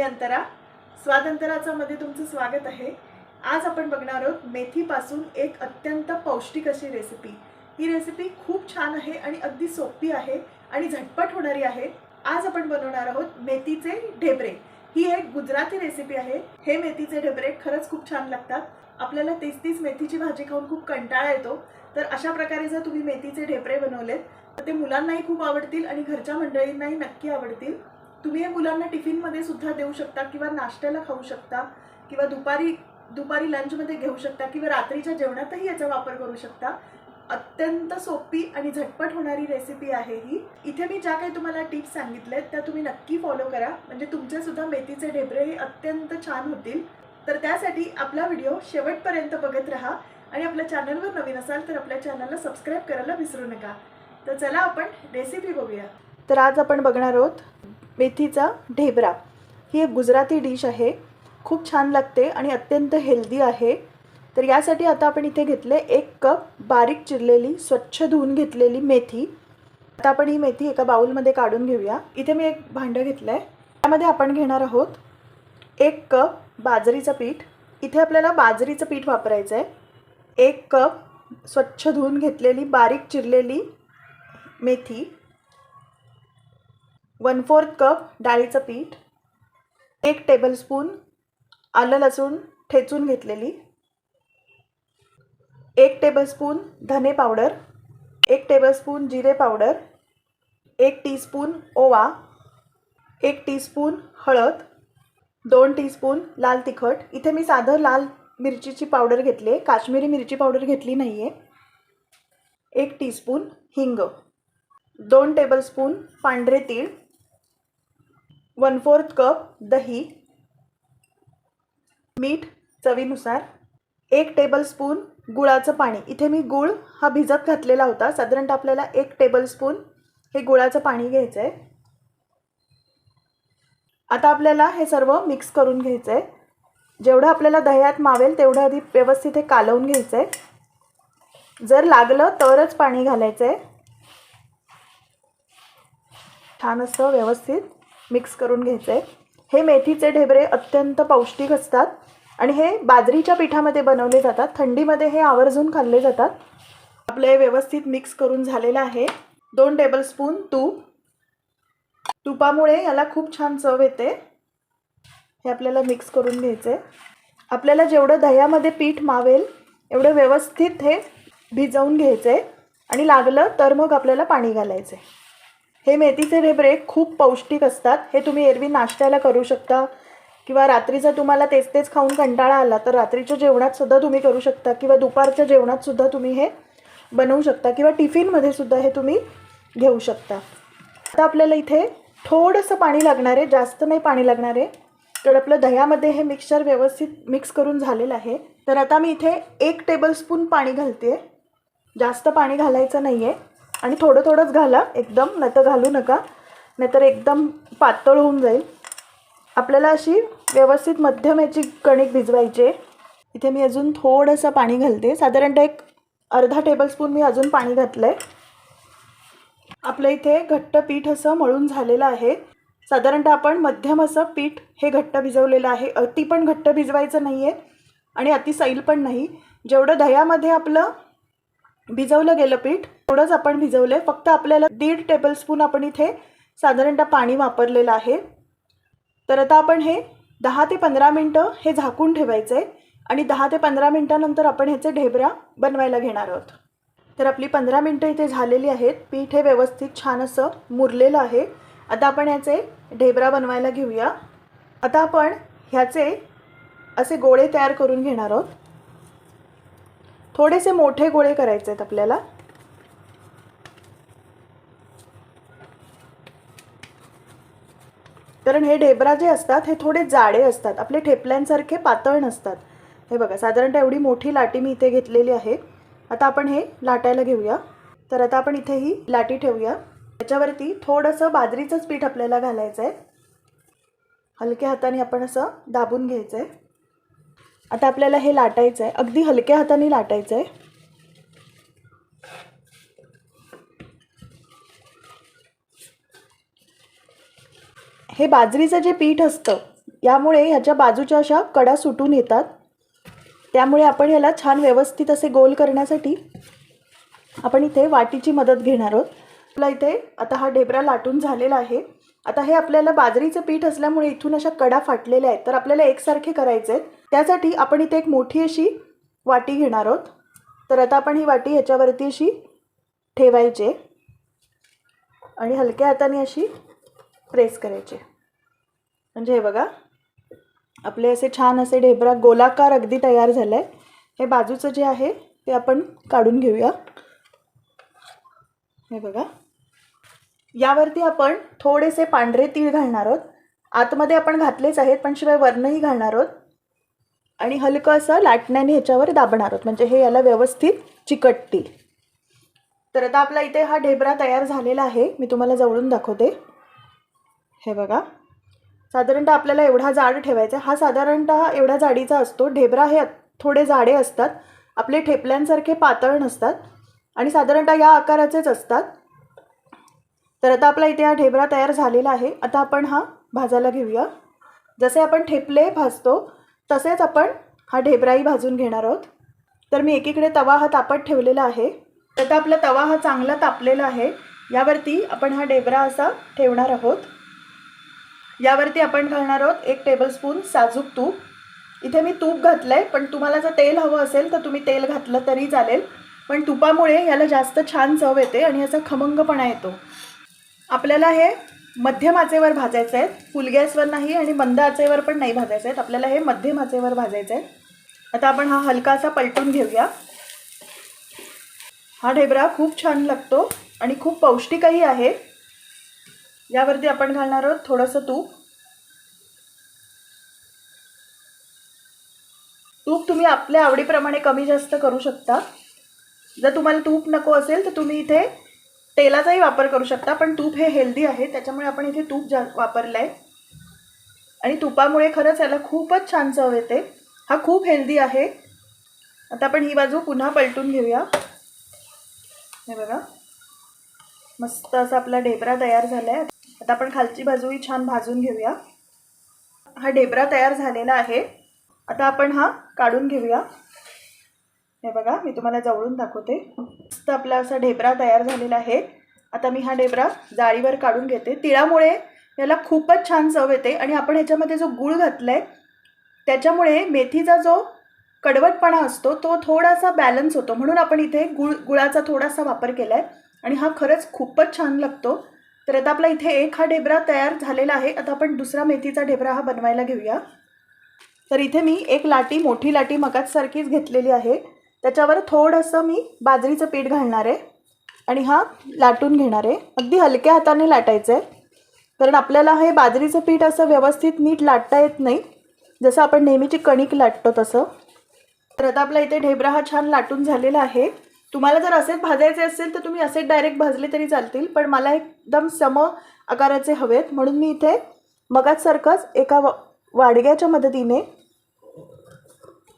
मी अंतरा स्वाद अंतराचा मध्ये तुमचं स्वागत आहे. आज आपण बघणार आहोत मेथीपासून एक अत्यंत पौष्टिक अशी रेसिपी ही रेसिपी खूप छान आहे आणि अगदी सोपी आहे आणि झटपट होणारी आहे. आज आपण बनवणार आहोत मेथीचे ढेबरे. ही एक गुजराती रेसिपी आहे. हे मेथीचे ढेबरे खरंच खूप छान लागतात. आपल्याला तीस तीस मेथीची भाजी खाऊन खूप कंटाळा येतो. तर अशा प्रकारे जर तुम्ही मेथीचे ढेबरे बनवलेत तर ते मुलांनाही खूप आवडतील आणि घरच्या मंडळींनाही नक्की आवडतील. तुम्ही हे मुलांना टिफिनमध्ये सुद्धा देऊ शकता किंवा नाश्त्याला खाऊ शकता किंवा दुपारी दुपारी लंचमध्ये घेऊ शकता किंवा रात्रीच्या जेवणातही याचा वापर करू शकता. अत्यंत सोपी आणि झटपट होणारी रेसिपी आहे ही. इथे मी ज्या काही तुम्हाला टिप्स सांगितल्या त्या तुम्ही नक्की फॉलो करा. म्हणजे तुमच्यासुद्धा मेथीचे ढेबरे हे अत्यंत छान होतील. तर त्यासाठी आपला व्हिडिओ शेवटपर्यंत बघत राहा. आणि आपल्या चॅनलवर नवीन असाल तर आपल्या चॅनलला सबस्क्राईब करायला विसरू नका. तर चला आपण रेसिपी बघूया. तर आज आपण बघणार आहोत मेथीचा ढेबरा. ही एक गुजराती डिश आहे. खूप छान लागते आणि अत्यंत हेल्दी आहे. तर यासाठी आता आपण इथे घेतले एक कप बारीक चिरलेली स्वच्छ धुवून घेतलेली मेथी. आता आपण ही मेथी एका बाऊलमध्ये काढून घेऊया. इथे मी एक भांडं घेतलं आहे त्यामध्ये आपण घेणार आहोत एक कप बाजरीचं पीठ. इथे आपल्याला बाजरीचं पीठ वापरायचं आहे एक कप स्वच्छ धुवून घेतलेली बारीक चिरलेली मेथी. वन फोर्थ कप डाळीचं पीठ एक टेबलस्पून आलं लसूण ठेचून घेतलेली एक टेबलस्पून धने पावडर एक टेबलस्पून जिरे पावडर एक टीस्पून ओवा एक टीस्पून हळद दोन टीस्पून लाल तिखट. इथे मी साधं लाल मिरचीची पावडर घेतली आहे. काश्मीरी मिरची पावडर घेतली नाही आहे एक टीस्पून हिंग दोन टेबलस्पून पांढरे तीळ वन फोर्थ कप दही मीठ चवीनुसार एक टेबलस्पून गुळाचं पाणी. इथे मी गुळ हा भिजत घातलेला होता. साधारणतः आपल्याला एक टेबलस्पून हे गुळाचं पाणी घ्यायचं आहे आता आपल्याला हे सर्व मिक्स करून घ्यायचं आहे जेवढं आपल्याला दह्यात मावेल तेवढं आधी व्यवस्थित हे कालवून घ्यायचं आहे जर लागलं तरच पाणी घालायचं आहे छान असं व्यवस्थित मिक्स करून घ्यायचं आहे हे मेथीचे ढेबरे अत्यंत पौष्टिक असतात आणि हे बाजरीच्या पिठामध्ये बनवले जातात. थंडीमध्ये हे आवर्जून खाल्ले जातात. आपलं हे व्यवस्थित मिक्स करून झालेलं आहे. दोन टेबलस्पून तूप. तुपामुळे याला खूप छान चव येते. हे आपल्याला मिक्स करून घ्यायचं आहे आपल्याला जेवढं दह्यामध्ये पीठ मावेल एवढं व्यवस्थित हे भिजवून घ्यायचं आहे आणि लागलं तर मग आपल्याला पाणी घालायचं आहे हे मेथीचे रेबरे खूप पौष्टिक असतात. हे तुम्ही एरवी नाश्त्याला करू शकता. किंवा रात्रीचा तुम्हाला तेच तेच खाऊन कंटाळा आला तर रात्रीच्या जेवणात सुद्धा तुम्ही करू शकता. किंवा दुपारच्या जेवणात सुद्धा तुम्ही हे बनवू शकता. किंवा टिफिनमध्ये सुद्धा हे तुम्ही घेऊ शकता. आता आपल्याला इथे थोडंसं पाणी लागणार आहे. जास्त नाही पाणी लागणार आहे. तर आपलं दह्यामध्ये हे मिक्सचर व्यवस्थित मिक्स करून झालेलं आहे. तर आता मी इथे एक टेबलस्पून पाणी घालते जास्त पाणी घालायचं नाही आहे आणि थोडं थोडंच घाला एकदम नाही तर घालू नका. नाहीतर एकदम पातळ होऊन जाईल. आपल्याला अशी व्यवस्थित मध्यम याची कणिक भिजवायची आहे. इथे मी अजून थोडंसं पाणी घालते. साधारणतः एक अर्धा टेबलस्पून मी अजून पाणी घातलं आहे आपलं इथे घट्ट पीठ असं मळून झालेलं आहे. साधारणतः आपण मध्यम असं पीठ हे घट्ट भिजवलेलं आहे. अति पण घट्ट भिजवायचं नाही आहे आणि अति सैल पण नाही. जेवढं दह्यामध्ये आपलं भिजवलं गेलं पीठ. थोडंच आपण भिजवलं आहे फक्त आपल्याला दीड टेबलस्पून आपण इथे साधारणतः पाणी वापरलेलं आहे. तर आता आपण हे दहा ते पंधरा मिनटं हे झाकून ठेवायचं आहे आणि दहा ते पंधरा मिनटानंतर आपण ह्याचे ढेबरा बनवायला घेणार आहोत. तर आपली पंधरा मिनटं इथे झालेली आहेत. पीठ हे व्यवस्थित छान असं मुरलेलं आहे. आता आपण ह्याचे ढेबरा बनवायला घेऊया. आता आपण ह्याचे असे गोळे तयार करून घेणार आहोत. थोडेसे मोठे गोळे करायचे आहेत आपल्याला. कारण हे ढेबरा जे असतात हे थोडे जाडे असतात. आपले ठेपल्यांसारखे पातळ नसतात. हे बघा साधारणतः एवढी मोठी लाटी मी इथे घेतलेली आहे. आता आपण हे लाटायला घेऊया. तर आता आपण इथे ही लाटी ठेवूया. त्याच्यावरती थोडंसं बाजरीचंच पीठ आपल्याला घालायचं आहे हलक्या हाताने आपण असं दाबून घ्यायचं आहे आता आपल्याला हे लाटायचं आहे अगदी हलक्या हाताने लाटायचं आहे हे बाजरीचं जे पीठ असतं यामुळे ह्याच्या बाजूच्या अशा कडा सुटून येतात. त्यामुळे आपण ह्याला छान व्यवस्थित असे गोल करण्यासाठी आपण इथे वाटीची मदत घेणार आहोत. आपला इथे आता हा ढेबरा लाटून झालेला आहे. आता हे आपल्याला बाजरीचं पीठ असल्यामुळे इथून अशा कडा फाटलेल्या आहेत. तर आपल्याला एकसारखे करायचे आहेत त्यासाठी आपण इथे एक मोठी अशी वाटी घेणार आहोत. तर आता आपण ही वाटी ह्याच्यावरती अशी ठेवायची आणि हलक्या हाताने अशी प्रेस करायची. म्हणजे हे बघा आपले असे छान असे ढेबरा गोलाकार अगदी तयार झालं आहे हे बाजूचं जे आहे ते आपण काढून घेऊया. हे बघा यावरती आपण थोडेसे पांढरे तीळ घालणार आहोत. आतमध्ये आपण घातलेच आहेत पण शिवाय वरनंही घालणार आहोत. आणि हलकं असं लाटण्याने ह्याच्यावर दाबणार आहोत. म्हणजे हे याला व्यवस्थित चिकटतील. तर आता आपला इथे हा ढेबरा तयार झालेला आहे. मी तुम्हाला जवळून दाखवते. हे बघा. साधारणतः आपल्याला एवढा जाड ठेवायचा आहे. हा साधारणतः एवढ्या जाडीचा असतो. ढेबरा हे थोडे जाडे असतात. आपले ठेपल्यांसारखे पातळ नसतात. आणि साधारणतः या आकाराचेच असतात. तर आता आपला इथे हा ढेबरा तयार झालेला आहे. आता आपण हा भाजायला घेऊया. जसे आपण ठेपले भाजतो तसेच आपण हा ढेबराही भाजून घेणार आहोत. तर मी एकीकडे तवा हा तापत ठेवलेला आहे. आता आपला तवा हा चांगला तापलेला आहे. यावरती आपण हा ढेबरा असा ठेवणार आहोत. यावरती आपण घालणार आहोत एक टेबलस्पून साजूक तूप. इथे मी तूप घातलं आहे पण तुम्हाला जर तेल हवं असेल तर तुम्ही तेल घातलं तरी चालेल. पण तुपामुळे याला जास्त छान चव येते आणि याचा खमंगपणा येतो. आपल्याला हे मध्यम आचेवर भाजायचं आहेत. फुल गॅसवर नाही आणि मंद आचेवर पण नाही भाजायचं आहेत. आपल्याला हे मध्यम आचेवर भाजायचं आहे आता आपण हा हलकासा पलटून घेऊया. हा ढेबरा खूप छान लागतो आणि खूप पौष्टिकही आहे. यावरती आपण घालणार आहोत थोडंसं तूप. तूप तुम्ही आपल्या आवडीप्रमाणे कमी जास्त करू शकता. जर तुम्हाला तूप नको असेल तर तुम्ही इथे तेलाचाही वापर करू शकता पण तूप हे हेल्दी आहे त्याच्यामुळे आपण इथे तूप जा वापरलं आहे आणि तुपामुळे खरंच याला खूपच छान चव येते. हा खूप हेल्दी आहे. आता आपण ही बाजू पुन्हा पलटून घेऊया. हे बघा. मस्त असा आपला ढेबरा तयार झाला आहे आता आपण खालची बाजूही छान भाजून घेऊया. हा ढेबरा तयार झालेला आहे. आता आपण हा काढून घेऊया. हे बघा मी तुम्हाला जवळून दाखवते. तर आपला असा ढेबरा तयार झालेला आहे. आता मी हा ढेबरा जाळीवर काढून घेते. तिळामुळे याला खूपच छान चव येते आणि आपण ह्याच्यामध्ये जो गूळ घातला आहे त्याच्यामुळे मेथीचा जो कडवटपणा असतो तो थोडासा बॅलन्स होतो. म्हणून आपण इथे गुळ गुळाचा थोडासा वापर केला आहे आणि हा खरंच खूपच छान लागतो. तर आता आपला इथे एक हा ढेबरा तयार झालेला आहे. आता आपण दुसरा मेथीचा ढेबरा हा बनवायला घेऊया. तर इथे मी एक लाटी मोठी लाटी मगाचसारखीच घेतलेली आहे. त्याच्यावर थोडंसं मी बाजरीचं पीठ घालणार आहे आणि हा लाटून घेणार आहे. अगदी हलक्या हाताने लाटायचं आहे. कारण आपल्याला हे बाजरीचं पीठ असं व्यवस्थित नीट लाटता येत नाही. जसं आपण नेहमीची कणिक लाटतो तसं. तर आता आपला इथे ढेबरा हा छान लाटून झालेला आहे. तुम्हाला जर असेच भाजायचे असेल तर तुम्ही असेच डायरेक्ट भाजले तरी चालतील. पण मला एकदम सम आकाराचे हवेत. म्हणून मी इथे मगाचसारखंच एका वा वाडग्याच्या मदतीने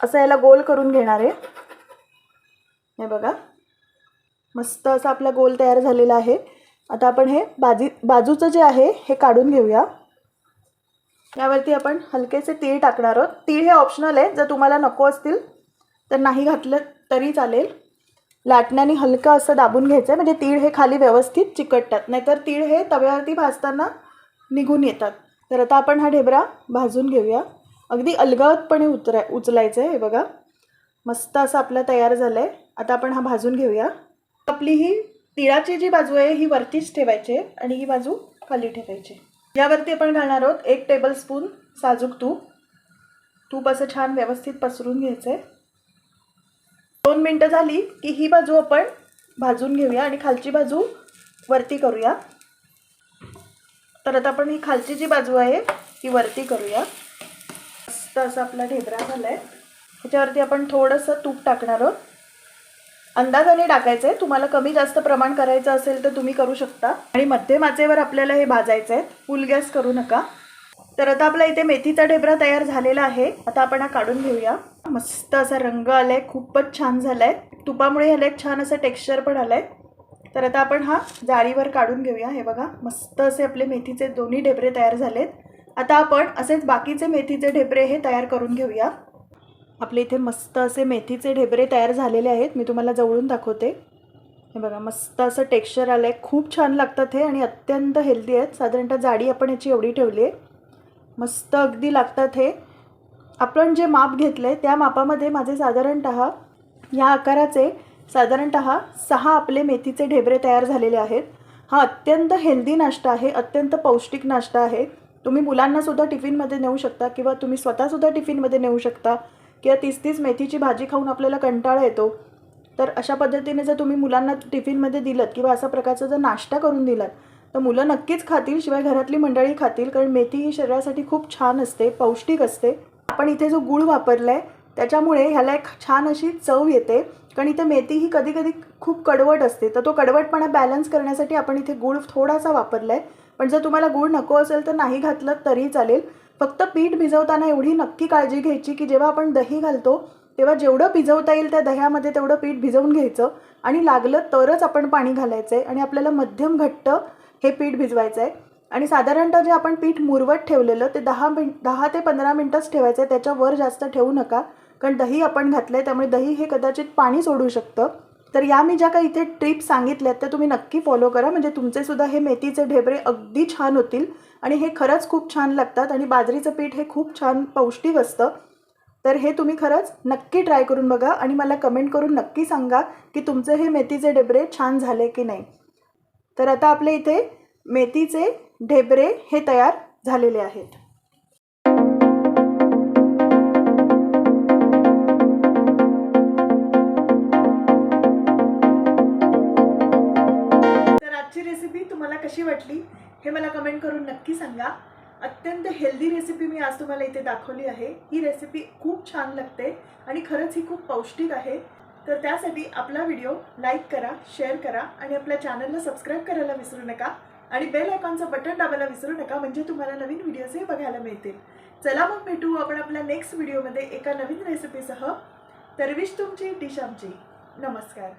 असं याला गोल करून घेणार आहे. हे बघा. मस्त असा आपला गोल तयार झालेला आहे. आता आपण हे बाजी बाजूचं जे आहे हे काढून घेऊया. यावरती आपण हलकेसे तीळ टाकणार आहोत. तीळ हे ऑप्शनल आहे. जर तुम्हाला नको असतील तर नाही घातलं तरी चालेल. लाटण्याने हलकं असं दाबून घ्यायचं आहे म्हणजे तीळ हे खाली व्यवस्थित चिकटतात. नाहीतर तीळ हे तव्यावरती भाजताना निघून येतात. तर आता आपण हा ढेबरा भाजून घेऊया. अगदी अलगदपणे उतराय उचलायचं आहे हे बघा. मस्त असं आपलं तयार झालं आहे आता आपण हा भाजून घेऊया. आपली ही तिळाची जी बाजू आहे ही वरतीच ठेवायची आहे आणि ही बाजू खाली ठेवायची यावरती आपण घालणार आहोत एक टेबलस्पून साजूक तूप. तूप असं छान व्यवस्थित पसरून घ्यायचं आहे दोन मिनटं झाली की ही बाजू आपण भाजून घेऊया आणि खालची बाजू वरती करूया. तर आता आपण ही खालची जी बाजू आहे ती वरती करूया. मस्त असं आपला ढेबरा झाला आहे ह्याच्यावरती आपण थोडंसं तूप टाकणार आहोत. अंदाजाने टाकायचं आहे तुम्हाला कमी जास्त प्रमाण करायचं असेल तर तुम्ही करू शकता. आणि मध्यम आचेवर आपल्याला हे भाजायचं आहे फुल गॅस करू नका. तर आता आपला इथे मेथीचा ढेबरा तयार झालेला आहे. आता आपण हा काढून घेऊया. मस्त असा रंग आलाय. खूपच छान झालाय. तुपामुळे ह्याला एक छान असं टेक्स्चर पण आलंय. तर आता आपण हा जाळीवर काढून घेऊया. हे बघा मस्त असे आपले मेथीचे दोन्ही ढेबरे तयार झालेत. आता आपण असेच बाकीचे मेथीचे ढेबरे हे तयार करून घेऊया. आपले इथे मस्त असे मेथीचे ढेबरे तयार झालेले आहेत. मी तुम्हाला जवळून दाखवते. हे बघा मस्त असं टेक्स्चर आलं आहे खूप छान लागतात हे आणि अत्यंत हेल्दी आहेत. साधारणतः जाडी आपण याची एवढी ठेवली आहे. मस्त अगदी लागतात हे. आपण जे माप घेतलं आहे त्या मापामध्ये माझे साधारणतः या आकाराचे साधारणतः सहा आपले मेथीचे ढेबरे तयार झालेले आहेत. हा अत्यंत हेल्दी नाश्ता आहे. अत्यंत पौष्टिक नाश्ता आहे. तुम्ही मुलांनासुद्धा टिफिनमध्ये नेऊ शकता किंवा तुम्ही स्वतःसुद्धा टिफिनमध्ये नेऊ शकता. किंवा तीस तीस मेथीची भाजी खाऊन आपल्याला कंटाळा येतो. तर अशा पद्धतीने जर तुम्ही मुलांना टिफिनमध्ये दिलं किंवा असा प्रकारचा जर नाश्ता करून दिलात तर मुलं नक्कीच खातील शिवाय घरातली मंडळी खातील कारण मेथी ही शरीरासाठी खूप छान असते पौष्टिक असते. आपण इथे जो गूळ वापरला आहे त्याच्यामुळे ह्याला एक छान अशी चव येते. कारण इथे मेथी ही कधी कधी खूप कडवट असते तर तो कडवटपणा बॅलन्स करण्यासाठी आपण इथे गूळ थोडासा वापरला आहे पण जर तुम्हाला गूळ नको असेल तर नाही घातलं तरी चालेल. फक्त पीठ भिजवताना एवढी नक्की काळजी घ्यायची की जेव्हा आपण दही घालतो तेव्हा जेवढं भिजवता येईल त्या दह्यामध्ये तेवढं पीठ भिजवून घ्यायचं आणि लागलं तरच आपण पाणी घालायचं आहे आणि आपल्याला मध्यम घट्ट हे पीठ भिजवायचं आहे आणि साधारणतः जे आपण पीठ मुरवत ठेवलेलं ते दहा मिन दहा ते पंधरा मिनटंच ठेवायचं आहे त्याच्यावर जास्त ठेवू नका. कारण दही आपण घातलं आहे त्यामुळे दही हे कदाचित पाणी सोडू शकतं. तर या मी ज्या काही इथे ट्रिप सांगितल्यात त्या तुम्ही नक्की फॉलो करा. म्हणजे तुमचे सुद्धा हे मेथीचे ढेबरे अगदी छान होतील आणि हे खरंच खूप छान लागतात आणि बाजरीचं पीठ हे खूप छान पौष्टिक असतं. तर हे तुम्ही खरंच नक्की ट्राय करून बघा आणि मला कमेंट करून नक्की सांगा की तुमचे हे मेथीचे ढेबरे छान झाले की नाही. तर आता आपले इथे मेथीचे ढेबरे हे तयार झालेले आहेत. तुम्हाला कशी वाटली हे मला कमेंट करून नक्की सांगा. अत्यंत हेल्दी रेसिपी मी आज तुम्हाला इथे दाखवली आहे. ही रेसिपी खूप छान लागते आणि खरंच ही खूप पौष्टिक आहे. तर त्यासाठी आपला व्हिडिओ लाईक करा शेअर करा आणि आपल्या चॅनलला सबस्क्राईब करायला विसरू नका आणि बेल आयकॉनचं बटन दाबायला विसरू नका म्हणजे तुम्हाला नवीन व्हिडिओजही बघायला मिळतील. चला मग भेटू आपण आपल्या नेक्स्ट व्हिडिओमध्ये एका नवीन रेसिपीसह तरविश तुमची डिश आमची. नमस्कार.